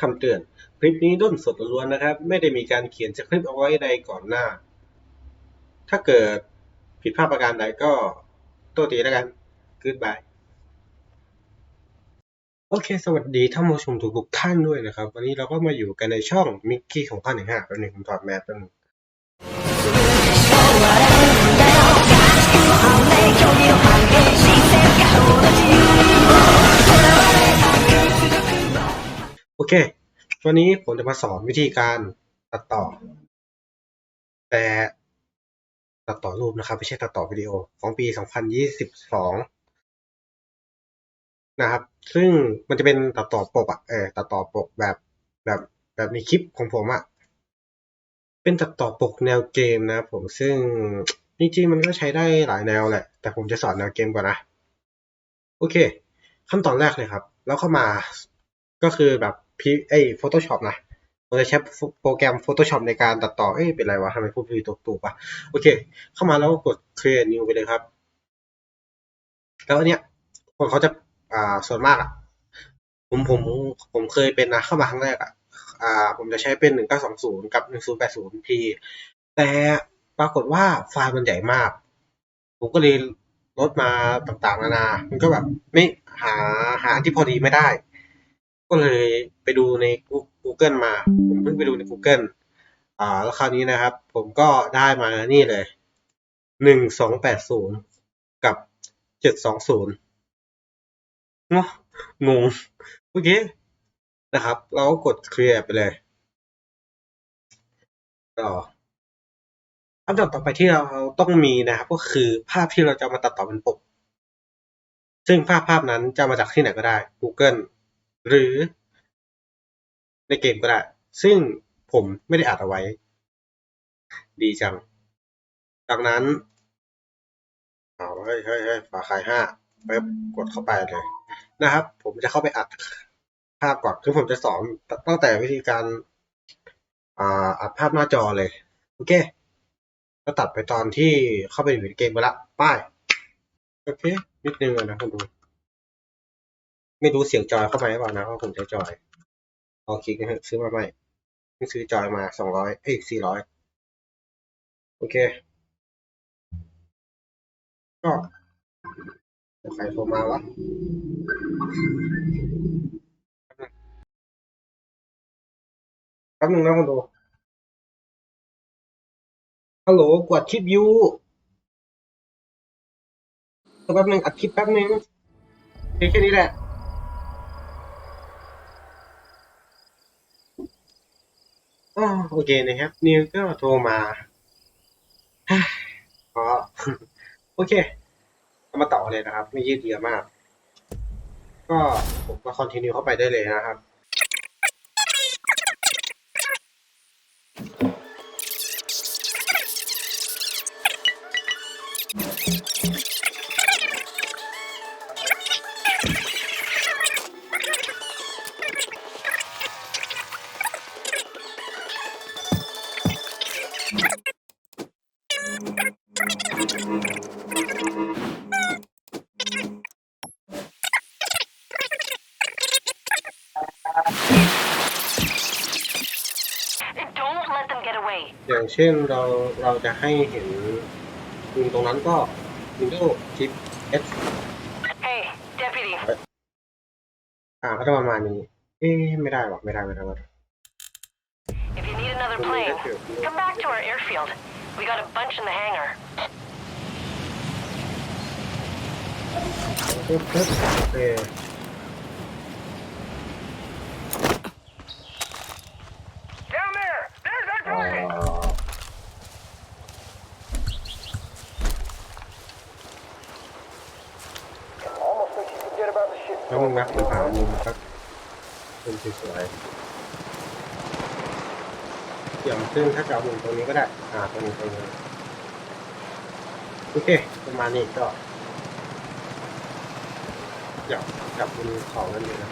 คำเตือน คลิปนี้ด้นสดล้วนนะครับ ไม่ได้มีการเขียนสคริปต์เอาไว้ใดก่อนหน้า ถ้าเกิดผิดพลาดประการใดก็ตัวตีแล้วกัน Goodbye โอเค สวัสดีท่านผู้ชมทุกท่านด้วยนะครับ วันนี้เราก็มาอยู่กันในช่องมิกกี้ของข้าหนึ่งห้าแป๊บหนึงผมถอดแมสแป๊บนึง โอเค วันนี้ผมจะมาสอนวิธีการตัดต่อ แต่ตัดต่อรูปนะครับ ไม่ใช่ตัดต่อวิดีโอของปี 2022 นะครับ ซึ่งมันจะเป็นตัดต่อปกอะเออตัดต่อปกแบบแบบแบบในคลิปของผมอะเป็นตัดต่อปกแนวเกมนะผมซึ่งจริงๆมันก็ใช้ได้หลายแนวแหละ แต่ผมจะสอนแนวเกมก่อนนะ โอเค ขั้นตอนแรกเลยครับ แล้วเข้ามาก็คือแบบ พีไอ้ Photoshop นะเราจะใช้โปรแกรม Photoshop ในการตัดต่อ เอ้ย เป็นไรวะทำไมพูดผิดตกตูปะโอเค เข้ามาแล้วก็กด Create New ไปเลยครับ แล้วอันเนี้ย คนเขาจะ อ่า ส่วนมากอะ ผม ผม ผมเคยเป็นนะ เข้ามาครั้งแรกอะ อ่า ผมจะใช้เป็นหนึ่งเก้าสองศูนย์กับหนึ่งศูนย์แปดศูนย์พีแต่ปรากฏว่าไฟล์มันใหญ่มาก ผมก็เลยลดมาต่างๆ นานา มันก็แบบ ไม่หา หาอันที่พอดีไม่ได้ ก็เลยไปดูใน Google มา ผมเพิ่งไปดูใน Google อ่าแล้วคราวนี้นะครับ ผมก็ได้มานี่เลยหนึ่งสองแปดศูนย์กับเจ็ดสองศูนย์งงงโอเคนะครับ เราก็กดเคลียร์ไปเลยก็อันดับต่อไปที่เราต้องมีนะครับ ก็คือภาพที่เราจะมาตัดต่อเป็นปก ซึ่งภาพภาพนั้นจะมาจากที่ไหนก็ได้ Google หรือในเกมก็ได้ ซึ่งผมไม่ได้อัดเอาไว้ ดีจังจากนั้นเอาเฮ้ยเฮ้ยเฮ้ยฝาขายห้าเป๊บกดเข้าไปเลยนะครับ ผมจะเข้าไปอัดภาพก่อนคือผมจะสอนตั้งแต่วิธีการอ่าอัดภาพหน้าจอเลย โอเคก็ตัดไปตอนที่เข้าไปอยู่ในเกมไปละ ป้าย โอเค นิดนึงนะคุณดู ไม่รู้เสียงจอยเข้าไปหรือเปล่านะเพราะผมใช้จอยลองคลิกนะฮะซื้อมาใหม่เพิ่งซื้อจอยมาสองร้อยเอ้ยสี่ร้อยโอเค ก็ใครโทรมาวะแป๊บนึงนะคุณดูฮัลโหลกดคลิปยูแป๊บนึงอัดคลิปแป๊บนึงเพียงแค่นี้แหละ โอเคนะครับ นิวก็โทรมาอ๋อโอเคมาต่อเลยนะครับ ไม่ยืดเยื้อมาก ก็ผมก็คอนติเนียเข้าไปได้เลยนะครับ ช่นเราเราจะให้เห็นมุมตรงนั้นก็ Windows Shift S Hey, deputy. อ่าก็จะประมาณนี้ เอ๊ะไม่ได้หรอกไม่ได้ไม่ได้ไม่ได้ If you need another plane, come back to our airfield. We got a bunch in the hangar. ปึ๊บปึ๊บโอเค Down there! There's our อ่า แล้วมึงนักหามุมสักมุมสวยๆอย่างซึ่งถ้าจะเอามุมตรงนี้ก็ได้อ่าตรงนี้ตรงนี้โอเค ประมาณนี้ก็อยากจับมุมของนั่นเองนะ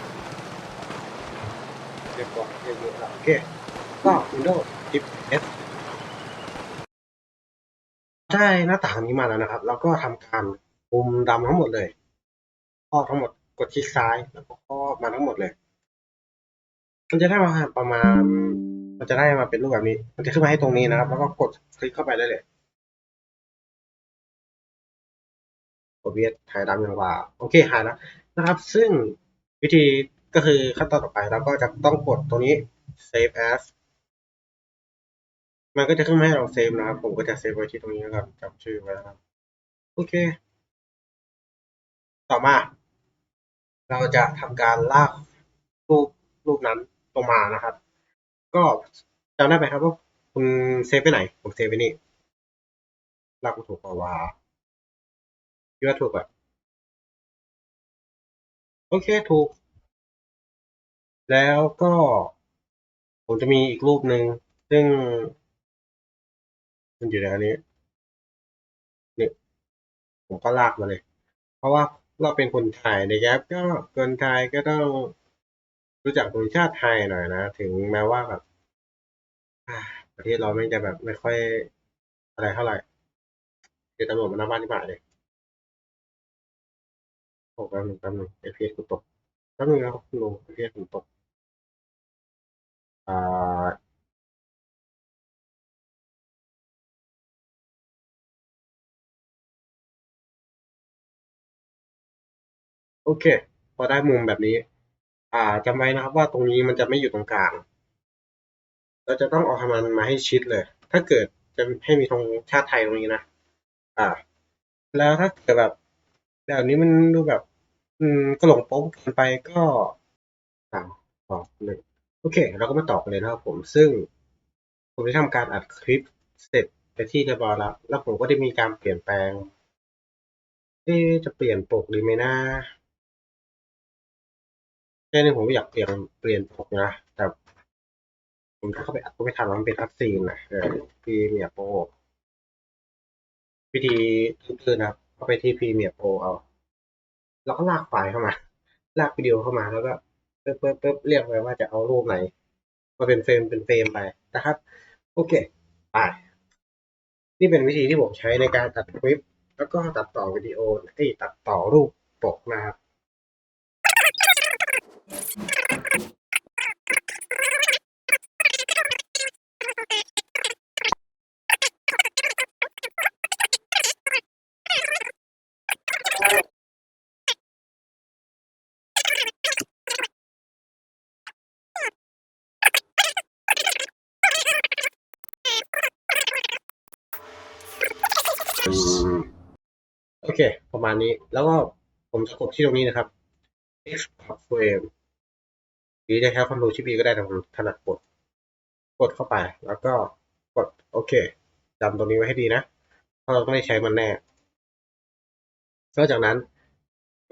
เรียบร้อยเรียบร้อยแล้วโอเค ก็ Windows 10 S ได้หน้าต่างนี้มาแล้วนะครับ แล้วก็ทำการปุ่มดำทั้งหมดเลยครอทั้งหมด กดคลิกซ้ายแล้วก็มาทั้งหมดเลย มันจะได้มาประมาณ มันจะได้มาเป็นรูปแบบนี้ มันจะขึ้นมาให้ตรงนี้นะครับ แล้วก็กดคลิกเข้าไปได้เลยกดเวียดถ่ายดำอย่างว่า โอเคหายแล้วนะครับ ซึ่งวิธีก็คือขั้นตอนต่อไปเราก็จะต้องกดตรงนี้ save as มันก็จะขึ้นมาให้เราเซฟนะครับ ผมก็จะเซฟไว้ที่ตรงนี้นะครับจำชื่อไว้นะครับ โอเค ต่อมา เราจะทำการลากรูปรูปนั้นลงมานะครับ ก็จำได้ไหมครับว่าคุณเซฟไปไหน ผมเซฟไปนี่ลากกูถูกป่าวะคิดว่าถูกอะโอเคถูก แล้วก็ผมจะมีอีกรูปหนึ่งซึ่ง มันอยู่ในอันนี้นี่ผมก็ลากมาเลย เพราะว่า เราเป็นคนไทยนะครับ ก็คนไทยก็ต้องรู้จักธงชาติไทยหน่อยนะ ถึงแม้ว่าแบบอ่าประเทศเราไม่จะแบบไม่ค่อยอะไรเท่าไหร่เดี๋ยวตำรวจมาหน้าบ้านที่บ้านเลยโอ้แป๊บนึงแป๊บนึงเอพีเอสกูตกแป๊บนึงนะครับคุณลุงเอพีเอสผมตกอ่า โอเค พอได้มุมแบบนี้ อ่าจำไว้นะครับว่าตรงนี้มันจะไม่อยู่ตรงกลาง เราจะต้องเอาทำมันมาให้ชิดเลย ถ้าเกิดจะให้มีธงชาติไทยตรงนี้นะ อ่า แล้วถ้าเกิดแบบแบบนี้มันดูแบบ อืมกระหลงโป๊กเกินไปก็สามสองหนึ่งโอเค เราก็มาต่อกันเลยนะครับผม ซึ่งผมได้ทำการอัดคลิปเสร็จไปที่เรียบร้อยแล้ว แล้วผมก็ได้มีการเปลี่ยนแปลงเอ๊จะเปลี่ยนปกดีไหมนะ แค่นี้ผมก็อยากเปลี่ยนเปลี่ยนปกนะ แต่ผมเข้าไปอัดก็ไม่ทันมันเป็นอัดซีนนะเออพรีเมียโปรวิธีคือนะครับเข้าไปที่พีเมียโปรเอา แล้วก็ลากไฟล์เข้ามา ลากวิดีโอเข้ามาแล้วก็เปิ๊บเปิ๊บเปิ๊บเรียกไปว่าจะเอารูปไหน มาเป็นเฟรมเป็นเฟรมไปนะครับ โอเคไปนี่เป็นวิธีที่ผมใช้ในการตัดคลิป แล้วก็ตัดต่อวิดีโอเอ้ยตัดต่อรูปปกนะครับ โอเค ประมาณนี้ แล้วก็ผมจะกดที่ตรงนี้นะครับ export frame หรือจะใช้คอนโทรลชิป E ก็ได้แต่ผมถนัดกด กดเข้าไป แล้วก็กดโอเคจำตรงนี้ไว้ให้ดีนะเพราะเราต้องได้ใช้มันแน่นอกจากนั้น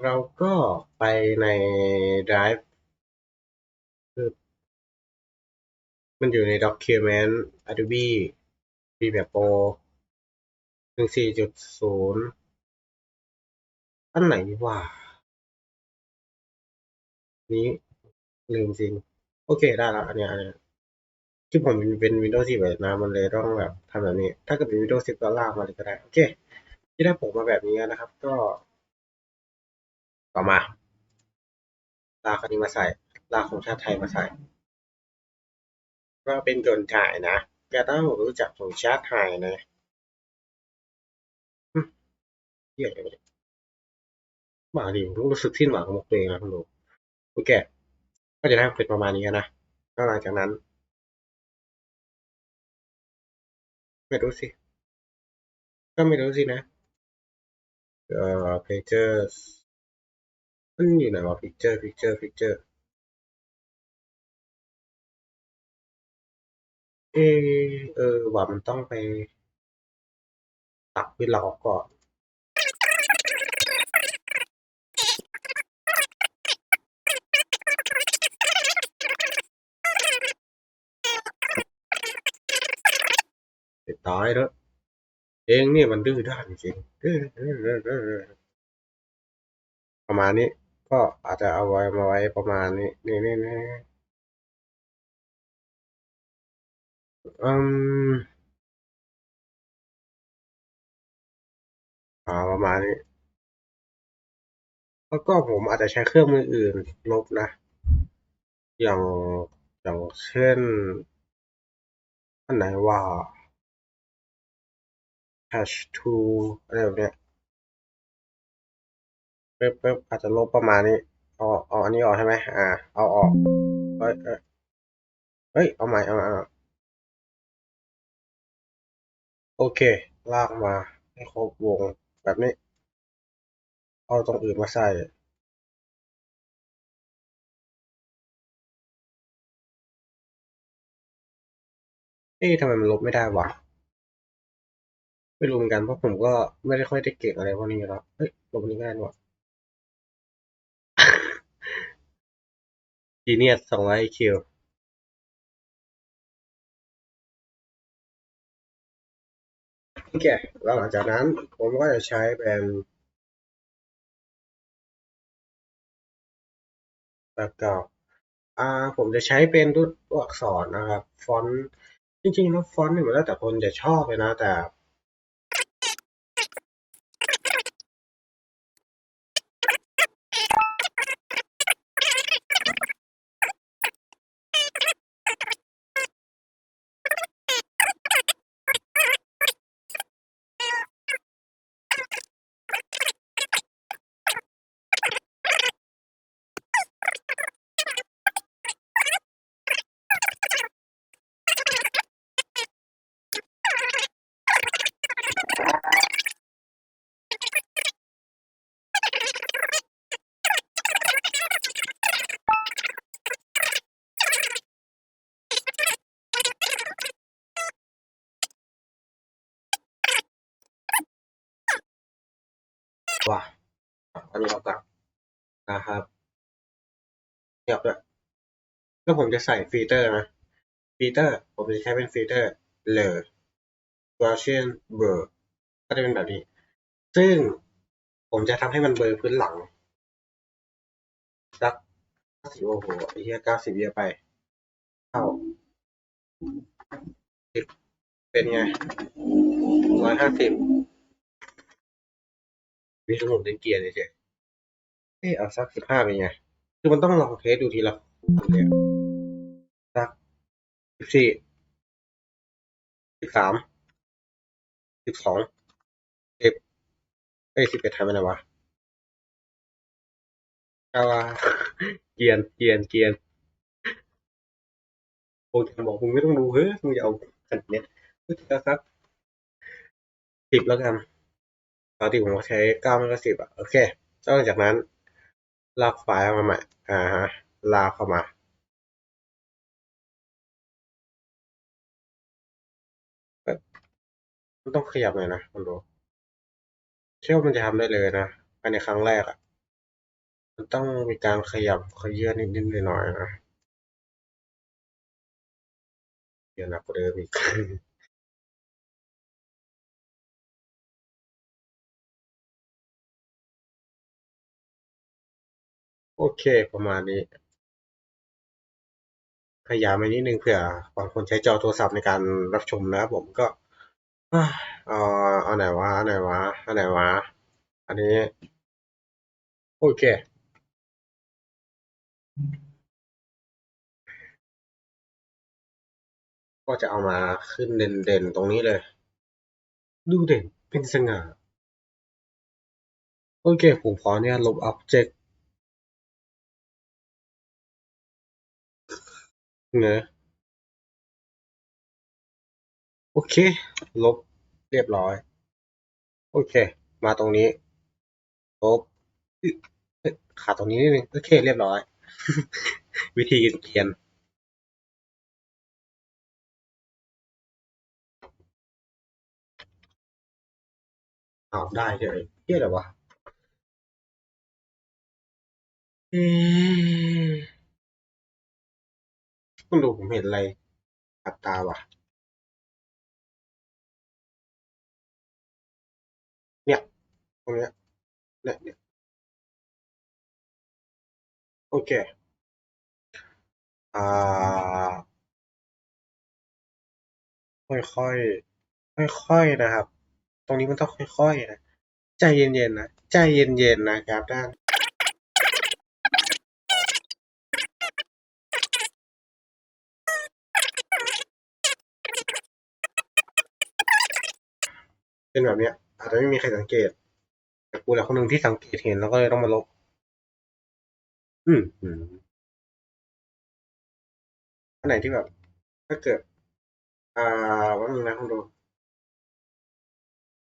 เราก็ไปใน Drive คือมันอยู่ใน Document Adobe Premiere Pro หนึ่งสี่จุดศูนย์อันไหนวะนี้ ลืมจริง โอเคได้ละอันเนี้ยอันเนี้ยที่ผมเป็น Windows 10แบบนะมันเลยต้องแบบทำแบบนี้ ถ้าเกิดเป็น Windows 10ก็ลากมาเลยก็ได้ โอเค ที่ได้ผมมาแบบนี้นะครับ ก็ ต่อมาลากอันนี้มาใส่ ลากของชาติไทยมาใส่ ก็เป็นคนถ่ายนะก็ต้องรู้จักของชาติไทยนะเยอะเลยหมาดิผมรู้สึกสิ้นหวังกับมุกตัวเองนะคุณดูโอเค ก็จะได้เป็นประมาณนี้นะก็หลังจากนั้นไม่รู้สิ ก็ไม่รู้สินะ เอ่อ pictures มันอยู่ไหนวะ picture picture picture เออเออว่ามันต้องไปตัดวิลล็อกก่อน ไปตายแล้ว เองเนี่ยมันดื้อด้านจริงประมาณนี้ก็อาจจะเอาไว้มาไว้ประมาณนี้ นี่นี่นี่อืมอ่าประมาณนี้ แล้วก็ผมอาจจะใช้เครื่องมืออื่นลบนะ อย่างอย่างเช่นอันไหนว่า hash to อะไรแบบเนี้ยเป๊บเป๊บอาจจะลบประมาณนี้เอาเอาอันนี้ออกใช่ไหมอ่า เอาออกเฮ้ยเอ้ยเฮ้ยเอาใหม่เอาใหม่เอาใหม่โอเค ลากมาให้ครบวงแบบนี้ เอาตรงอื่นมาใส่เอ๊ะทำไมมันลบไม่ได้วะ ไม่รู้เหมือนกันเพราะผมก็ไม่ได้ค่อยได้เก่งอะไรพวกนี้อยู่แล้วเฮ้ยลบอันนี้ไม่ได้หว่าจีเนียสสองร้อยคิวโอเคแล้วหลังจากนั้นผมก็จะใช้เป็นแบบเก่าอ่า ผมจะใช้เป็นตัวตัวอักษรนะครับ ฟอนต์ จริงๆแล้วฟอนต์เนี่ยมันแล้วแต่คนจะชอบเลยนะ แต่ ว่าอันนี้เรากลับนะครับเงียบด้วยแล้วผมจะใส่ฟิลเตอร์นะฟิลเตอร์ผมจะใช้เป็นฟิลเตอร์เลอ Gaussian Blur ก็จะเป็นแบบนี้ ซึ่งผมจะทำให้มันเบลอพื้นหลังสักสิโอ้โหไอ้เหี้ยเก้าสิบเยอะไปเข้าสิบเป็นไงร้อยห้าสิบ มีสมุดเล่นเกียร์เฉยๆเอ๊เอาสักสิบห้าเป็นไง คือมันต้องลองเทสดูทีละคนเนี่ยสักสิบสี่สิบสามสิบสองสิบเอ้สิบเอ็ดทำไปไหนวะเอาวาเกียนเกียนเกียนโปรแกรมบอกมึงไม่ต้องดูเฮ้ยมึงจะเอาขนาดเนี้ยก็จะสักสิบแล้วกัน ปกติผมก็ใช้เก้าไม่ก็สิบอะ โอเคแล้วหลังจากนั้น ลากไฟล์มาใหม่ อ่าฮะ ลากเข้ามา มันต้องขยับหน่อยนะคุณดูเชื่อว่ามันจะทำได้เลยนะภายในครั้งแรกอะ มันต้องมีการขยับขยื่นนิดๆหน่อยๆนะเดี๋ยวหนักกว่าเดิมอีก โอเค ประมาณนี้พยายามไปนิดนึงเผื่อบางคนใช้จอโทรศัพท์ในการรับชมนะครับผมก็เอาเอาไหนวะเอาไหนวะเอาไหนวะ อันนี้ โอเคก็จะเอามาขึ้นเด่นๆ ตรงนี้เลย ดูเด่นเป็นสง่า โอเค ผมขอเนี่ยลบ object เนอะโอเค ลบเรียบร้อย โอเค มาตรงนี้ ลบขาดตรงนี้นิดนึง โอเค เรียบร้อย วิธีเขียนอ้าได้เลยเฮียอะไรวะอ๊ะ คุณดูผมเห็นอะไรขัดตาวะเนี่ยตรงเนี้ยเนี่ยเนี่ยโอเค อ่า ค่อยๆ ค่อยๆ นะครับ ตรงนี้มันต้องค่อยๆ นะ ใจเย็นๆ นะ ใจเย็นๆ นะครับด้าน เป็นแบบเนี้ย อาจจะไม่มีใครสังเกตแต่กูแหละคนหนึ่งที่สังเกตเห็นแล้วก็เลยต้องมาลบ อืมอืมอันไหนที่แบบ ถ้าเกิด อ่าวันนึงนะคุณดู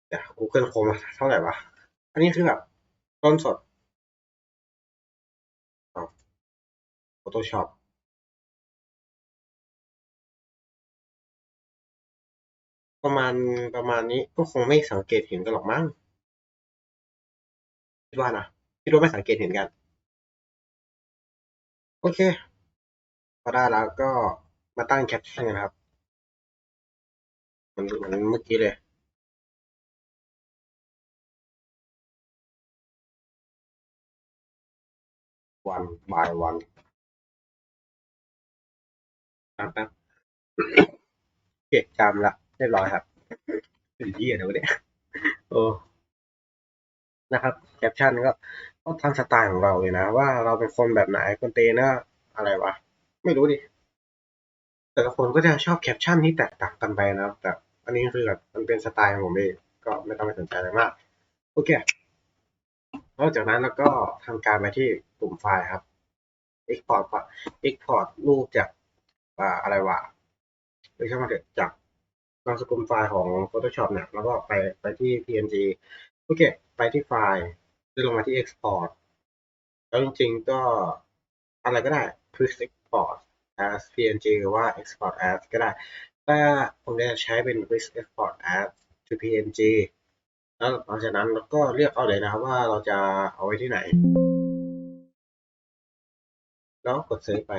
เดี๋ยว Google Chrome เท่าไหร่วะ อันนี้คือแบบต้นสด Photoshop ประมาณประมาณนี้ก็คงไม่สังเกตเห็นกันหรอกมั้งคิดว่านะคิดว่าไม่สังเกตเห็นกัน โอเค พอได้แล้วก็มาตั้งแคปชั่นกันครับเหมันเหมือนเมื่อกี้เลยวันบายวันแป๊บแป๊บโอเคจำละ เรียบร้อยครับเป็นที่อะไรวะเนี่ยโอ้นะครับแคปชั่นก็ก็ทางสไตล์ของเราเลยนะ ว่าเราเป็นคนแบบไหนคนเตนะอะไรวะ ไม่รู้ดิแต่ละคนก็จะชอบแคปชั่นที่แตกต่างกันไปนะแต่อันนี้คือแบบมันเป็นสไตล์ของผมเองก็ไม่ต้องไปสนใจอะไรมากโอเคนอกจากนั้นแล้วก็ทำการไปที่กลุ่มไฟล์ครับ export ปะ export รูปจากอ่าอะไรวะไม่ใช่มาเถอะจาก นาสกุลไฟล์ของ Photoshop เนี่ยแล้วก็ไปไปที่ PNG โอเค ไปที่ไฟล์จะลงมาที่ export แล้วจริงๆก็อะไรก็ได้ quick export as PNG หรือว่า export as ก็ได้ แต่ผมจะใช้เป็น quick export as to PNG แล้วหลังจากนั้นเราก็เลือกเอาเลยนะครับว่าเราจะเอาไว้ที่ไหน แล้วกดเซฟไป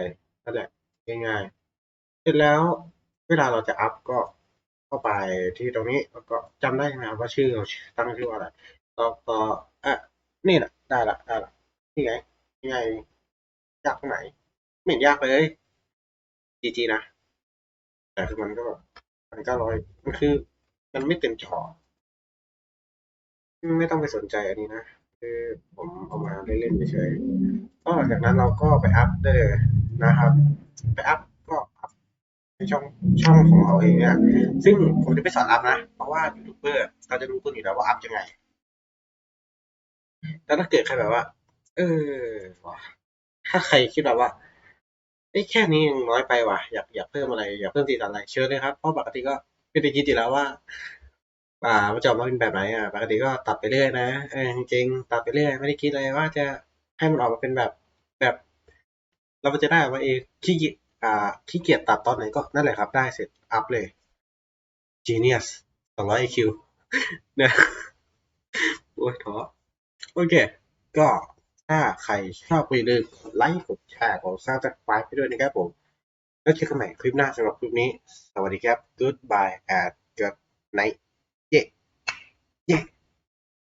นั่นแหละง่ายๆ เสร็จแล้วเวลาเราจะอัพก็ เข้าไปที่ตรงนี้แล้วก็จำได้ไหมครับว่าชื่อเราตั้งชื่อว่าอะไรแล้วก็อะนี่แหละได้ละได้ละนี่ไงนี่ไงยากตรงไหนไม่เห็นยากเลยจีจีนะ แต่คือมันก็มันก็ร้อยมันคือ มันไม่เต็มจอไม่ต้องไปสนใจอันนี้นะคือผมเอามาเล่นๆเฉยๆก็หลังจากนั้นเราก็ไปอัพได้เลยนะครับ ไปอัพ ช่องช่องของเราเองเนี่ยซึ่งผมจะไปสอนอัพนะ เพราะว่ายูทูบเบอร์เขาจะรู้กันอยู่แล้วว่าอัพยังไงแต่ถ้าเกิดใครแบบว่า เออวะถ้าใครคิดแบบว่าไอ้แค่นี้ยังน้อยไปว่ะ อยากอยากเพิ่มอะไร อยากเพิ่มสีสันอะไรเชิญเลยครับ เพราะปกติก็ไม่ได้คิดอยู่แล้วว่า อ่ามันจะออกมาเป็นแบบไหนอะ ปกติก็ตัดไปเรื่อยนะเออจริงตัดไปเรื่อย ไม่ได้คิดเลยว่าจะให้มันออกมาเป็นแบบแบบ เราจะได้ว่าเองขี้เกียจ อ่าขี้เกียจตัดตอนไหนก็นั่นแหละครับได้เสร็จอัพเลย genius 200 IQ เนี่ยโอ้ยท้อโอเค ก็ถ้าใครชอบก็อย่าลืมไลค์กดแชร์กดซับสไครป์ไปด้วยนะครับผม แล้วเจอกันใหม่คลิปหน้าสำหรับคลิปนี้ สวัสดีครับ goodbye and good night